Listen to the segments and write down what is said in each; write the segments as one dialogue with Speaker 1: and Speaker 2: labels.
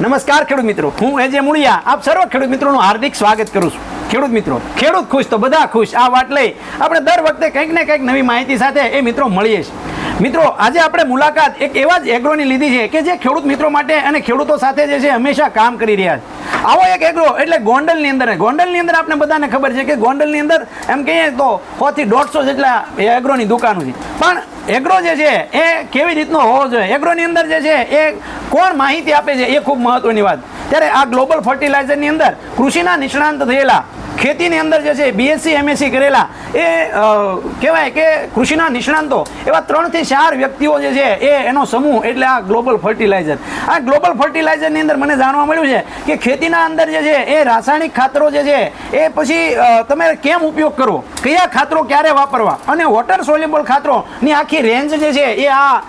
Speaker 1: નમસ્કાર ખેડૂત મિત્રો. હું એજે મુળિયા, આપ સર્વ ખેડૂત મિત્રોનું હાર્દિક સ્વાગત કરું છું. ખેડૂત મિત્રો, ખેડૂત ખુશ તો બધા ખુશ, આ વાત લઈ આપણે દર વખતે કંઈક ને કંઈક નવી માહિતી સાથે એ મિત્રો મળીએ છીએ. મિત્રો, આજે આપણે મુલાકાત એક એવા જ એગ્રોની લીધી છે કે જે ખેડૂત મિત્રો માટે અને ખેડૂતો સાથે જે છે હંમેશા કામ કરી રહ્યા છે. આવો એક એગ્રો એટલે ગોંડલની અંદર ગોંડલની અંદર આપણે બધાને ખબર છે કે ગોંડલની અંદર એમ કહીએ તો સોથી દોઢસો જેટલા એ એગ્રોની દુકાનો છે. પણ એગ્રો જે છે એ કેવી રીતનો હોવો જોઈએ? એગ્રોની અંદર જે છે એ કોણ માહિતી આપે છે એ ખૂબ મહત્વની વાત. ત્યારે આ ગ્લોબલ ફર્ટિલાઇઝરની અંદર કૃષિના નિષ્ણાંત થયેલા, ખેતીની અંદર જે છે બીએસસી એમએસસી કરેલા, એ કહેવાય કે કૃષિના નિષ્ણાંતો, એવા ત્રણથી ચાર વ્યક્તિઓ જે છે એ એનો સમૂહ એટલે આ ગ્લોબલ ફર્ટિલાઇઝર. આ ગ્લોબલ ફર્ટિલાઇઝરની અંદર મને જાણવા મળ્યું છે કે ખેતીના અંદર જે છે એ રાસાયણિક ખાતરો જે છે એ પછી તમે કેમ ઉપયોગ કરવો કયા ખાતરો ક્યારે વાપરવા? અને વોટર સોલ્યુબલ ખાતરોની આખી રેન્જ જે છે એ આ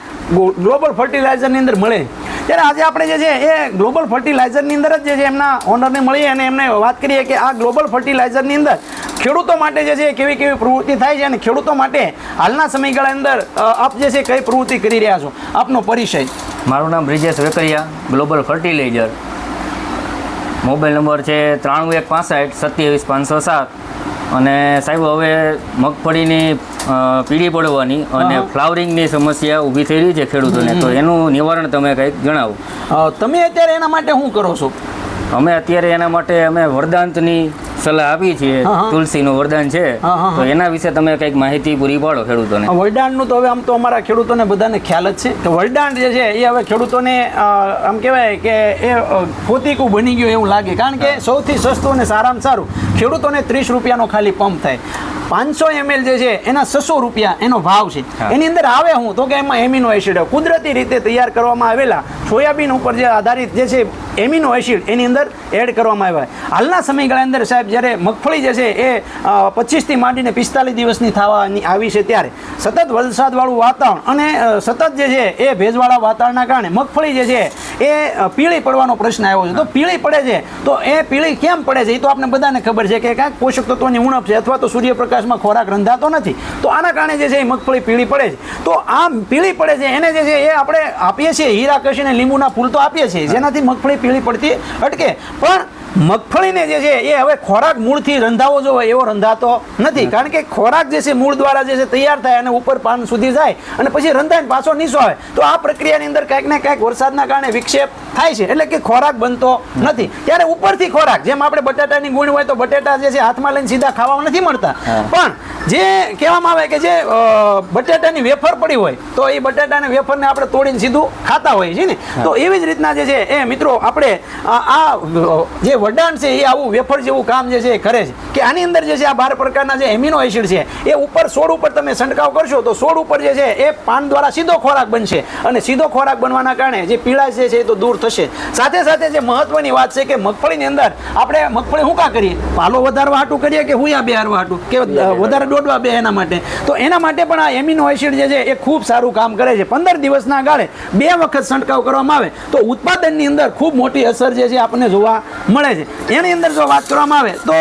Speaker 1: ગ્લોબલ ફર્ટિલાઇઝરની અંદર મળે. ત્યારે આજે આપણે જે છે એ ગ્લોબલ ફર્ટિલાઇઝરની અંદર જ જે છે એમના ઓનરને મળીએ અને એમને વાત કરીએ કે આ ગ્લોબલ ફર્ટિલાઇઝરની અંદર ખેડૂતો માટે જે છે કેવી કેવી પ્રવૃત્તિ થાય છે અને ખેડૂતો માટે હાલના સમયગાળા અંદર આપ જે છે કઈ પ્રવૃત્તિ કરી રહ્યા છો? આપનો પરિચય.
Speaker 2: મારું નામ Brijesh Vekariya global fertilizer mobile number છે ત્રાણું એક પાસઠ સત્યાવીસ પાંચસો સાત. અને સાહેબ હવે મગફળીની પીળી પડવાની અને ફ્લાવરિંગની સમસ્યા ઊભી થઈ રહી છે ખેડૂતોને. તો એનું નિવારણ તમે કંઈક જણાવો.
Speaker 1: તમે અત્યારે એના માટે શું કરો છો?
Speaker 2: અમે અત્યારે એના માટે અમે વરદાંતની સલાહ આપી છીએ. તુલસીનું વરદાન છે. તો એના વિશે તમે કંઈક માહિતી પૂરી પાડો ખેડૂતોને.
Speaker 1: વરદાનનું તો હવે આમ તો અમારા ખેડૂતોને બધાને ખ્યાલ જ છે કે વરદાન જે છે એ હવે ખેડૂતોને આમ કહેવાય કે એ અ, પોતીકું બની ગયું એવું લાગે. કારણ કે સૌથી સસ્તું અને સારામાં સારું ખેડૂતોને ત્રીસ રૂપિયાનો ખાલી પંપ થાય. પાંચસો એમએલ જે છે એના છસો રૂપિયા એનો ભાવ છે. એની અંદર આવે હું તો કે એમાં એમિનો એસિડ કુદરતી રીતે તૈયાર કરવામાં આવેલા સોયાબીન ઉપર જે આધારિત જે છે એમિનો એસિડ એની અંદર એડ કરવામાં આવ્યા. હાલના સમયગાળા અંદર સાહેબ જ્યારે મગફળી જે છે એ પચીસથી માંડીને પિસ્તાલીસ દિવસની થવાની આવી છે ત્યારે સતત વરસાદવાળું વાતાવરણ અને સતત જે છે એ ભેજવાળા વાતાવરણના કારણે મગફળી જે છે એ પીળી પડવાનો પ્રશ્ન આવ્યો છે. તો પીળી પડે છે તો એ પીળી કેમ પડે છે એ તો આપણે બધાને ખબર છે કે કાંઈક પોષક તત્વોની ઉણપ છે અથવા તો સૂર્યપ્રકાશમાં ખોરાક રંધાતો નથી. તો આના કારણે જે છે એ મગફળી પીળી પડે છે. તો આ પીળી પડે છે, એને જે છે એ આપણે આપીએ છીએ હીરા કશીને લીંબુના ફૂલ તો આપીએ છીએ. જેનાથી મગફળી પીળી પડતી અટકે. પણ મગફળીને જે છે એ હવે ખોરાક મૂળથી રંધાવો જો એવો રંધાતો નથી. કારણ કે ખોરાક જે છે મૂળ દ્વારા જે છે તૈયાર થાય અને ઉપર પાન સુધી જાય અને પછી રંધાઈને પાછો નીચો આવે તો આ પ્રક્રિયાની અંદર કાંઈક ને કાંઈક વરસાદના કારણે વિક્ષેપ થાય છે. એટલે કે ખોરાક બનતો નથી. ત્યારે ઉપરથી ખોરાક જેમ આપણે બટાટાની ગુણ હોય તો બટાટા જે છે હાથમાં લઈને સીધા ખાવા નથી મળતા. પણ જે કહેવામાં આવે કે જે બટેટાની વેફર પડી હોય તો એ બટાટાના વેફરને આપણે તોડીને સીધું ખાતા હોઈએ છીએ ને? તો એવી જ રીતના જે છે એ મિત્રો આપણે આ જે વડાણ છે એ આવું વેફર જેવું કામ જે છે એ કરે છે. કે આની અંદર જે છે આ બાર પ્રકારના જે એમિનો એસિડ છે એ ઉપર છોડ ઉપર તમે છંટકાવ કરશો તો છોડ ઉપર જે છે એ પાન દ્વારા સીધો ખોરાક બનશે. અને સીધો ખોરાક બનવાના કારણે જે પીળા જે છે એ તો દૂર થશે. સાથે સાથે જે મહત્વની વાત છે કે મગફળીની અંદર આપણે મગફળી શું કા કરીએ? પાલો વધારવા હાટું કરીએ કે હુંયા બે હારવા હાટું? કે વધારે દોડવા બે એના માટે. તો એના માટે પણ આ એમિનો એસિડ જે છે એ ખૂબ સારું કામ કરે છે. પંદર દિવસના ગાળે બે વખત છંટકાવ કરવામાં આવે તો ઉત્પાદનની અંદર ખૂબ મોટી અસર જે છે આપણને જોવા મળે છે. એની અંદર જો વાત કરવામાં આવે તો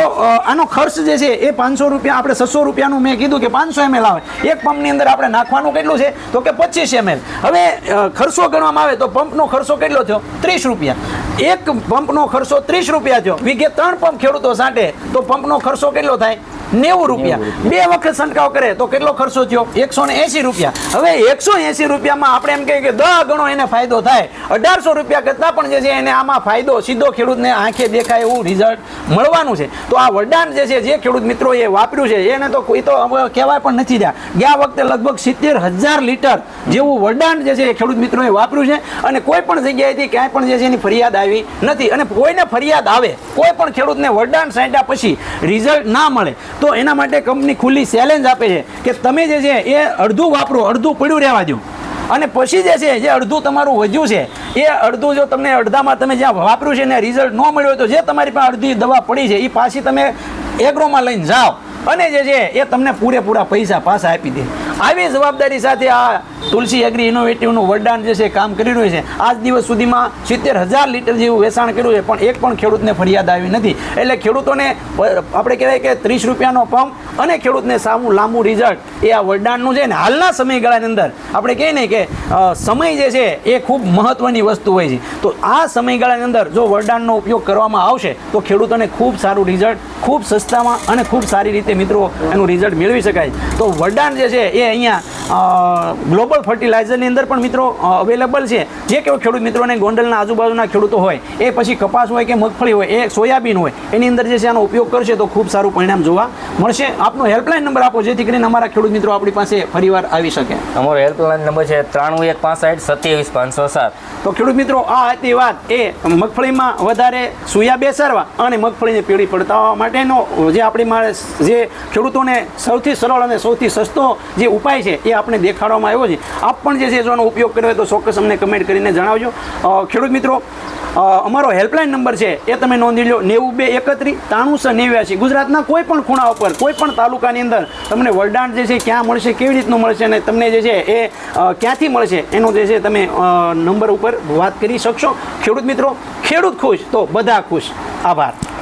Speaker 1: આનો ખર્ચ જે છે એ પાંચસો રૂપિયા, આપણે છસો રૂપિયાનું મેં કીધું કે પાંચસો એમએલ આવે. એક પંપની અંદર આપણે નાખવાનું કેટલું છે? તો કે પચીસ એમએલ. હવે ખર્ચો ગણવામાં આવે તો પંપનો ખર્ચો કેટલો થયો? ત્રીસ રૂપિયા. એક પંપનો ખર્ચો ત્રીસ રૂપિયા થયો. વિગે ત્રણ પંપ ખેડૂતો સાંટે તો પંપનો ખર્ચો કેટલો થાય? નેવું રૂપિયા. બે વખત છંટકાવ કરે તો કેટલો ખર્ચો થયો? એકસો ને એસી રૂપિયા. હવે એકસો એસી રૂપિયામાં આપણે એમ કહીએ કે દસ ગણો એને ફાયદો થાય. અઢારસો રૂપિયા કરતાં પણ જે છે એને આમાં ફાયદો સીધો ખેડૂતને આંખે દેખાય એવું રિઝલ્ટ મળવાનું છે. તો આ વરદાન જે છે જે ખેડૂત મિત્રો એ વાપર્યું છે એને તો કોઈ તો કહેવાય પણ નથી રહ્યા. ગયા વખતે લગભગ સિત્તેર હજાર લીટર જેવું વરદાન જે છે એ ખેડૂત મિત્રોએ વાપર્યું છે અને કોઈ પણ જગ્યાએથી ક્યાંય પણ જે છે એની ફરિયાદ આવી નથી. અને કોઈને ફરિયાદ આવે કોઈ પણ ખેડૂતને વરદાન સાંટ્યા પછી રિઝલ્ટ ના મળે. તો એના માટે કંપની ખુલ્લી ચેલેન્જ આપે છે કે તમે જે છે એ અડધું વાપરો, અડધું પડ્યું રહેવા દો અને પછી જે છે, જે અડધું તમારું વધ્યું છે, એ અડધું જો તમને અડધામાં તમે જ્યાં વાપર્યું છે ને રિઝલ્ટ ન મળ્યો તો જે તમારી પાસે અડધી દવા પડી છે, એ પાછી તમે એગ્રોમાં લઈને જાઓ. અને જે છે, એ તમને પૂરેપૂરા પૈસા પાછા આપી દે. આવી જવાબદારી સાથે આ તુલસી એગ્રી ઇનોવેટિવનું વરદાન જે છે કામ કરી રહ્યું છે. આજ દિવસ સુધીમાં સિત્તેર હજાર લીટર જેવું વેચાણ કર્યું છે, પણ એક પણ ખેડૂતને ફરિયાદ આવી નથી. એટલે ખેડૂતોને આપણે કહેવાય કે ત્રીસ રૂપિયાનો પંપ અને ખેડૂતને સામું લાંબુ રિઝલ્ટ એ આ વરદાનનું છે ને હાલના સમયગાળાની અંદર આપણે કહીએ ને કે સમય જે છે એ ખૂબ મહત્ત્વની વસ્તુ હોય છે. તો આ સમયગાળાની અંદર જો વરદાનનો ઉપયોગ કરવામાં આવશે, તો ખેડૂતોને ખૂબ સારું રિઝલ્ટ ખૂબ સસ્તામાં અને ખૂબ સારી રીતે મિત્રો એનું રિઝલ્ટ મેળવી શકાય. તો વરદાન જે છે એ અહીંયા ગ્લોબલ ફર્ટિલાઇઝરની અંદર પણ મિત્રો અવેલેબલ છે. જે કે ખેડૂત મિત્રોને ગોંડલના આજુબાજુના ખેડૂતો હોય એ પછી કપાસ હોય કે મગફળી હોય એ સોયાબીન હોય એની અંદર જે છે આનો ઉપયોગ કરશે તો ખૂબ સારું પરિણામ જોવા મળશે. આપનો હેલ્પલાઇન નંબર આપો જેથી કરીને અમારા ખેડૂત મિત્રો આપણી પાસે ફરીવાર આવી શકે.
Speaker 2: અમારો હેલ્પલાઇન નંબર છે ત્રાણું એક પાસઠ સત્યાવીસ પાંચસો સાત.
Speaker 1: તો ખેડૂત મિત્રો આ હતી વાત એ મગફળીમાં વધારે સુયા બેસાડવા અને મગફળીને પીળી પડતાવા માટેનો જે આપણી મારે જે ખેડૂતોને સૌથી સરળ અને સૌથી સસ્તો જે ઉપાય છે એ આપણે દેખાડવામાં આવ્યો છે. આપ પણ જે છે જો ઉપયોગ કર્યો હોય તો ચોક્કસ અમને કમેન્ટ કરીને જણાવજો. ખેડૂત મિત્રો અમારો હેલ્પલાઇન નંબર છે એ તમે નોંધી લો નેવું બે એકત્રીસ ત્રાણુંસો નેવ્યાસી. ગુજરાતના કોઈ પણ ખૂણા ઉપર, કોઈ પણ તાલુકાની અંદર તમને વરદાન જે છે ક્યાં મળશે, કેવી રીતનું મળશે અને તમને જે છે એ ક્યાંથી મળશે એનો જે છે તમે નંબર ઉપર વાત કરી શકશો. ખેડૂત મિત્રો, ખેડૂત ખુશ તો બધા ખુશ. આભાર.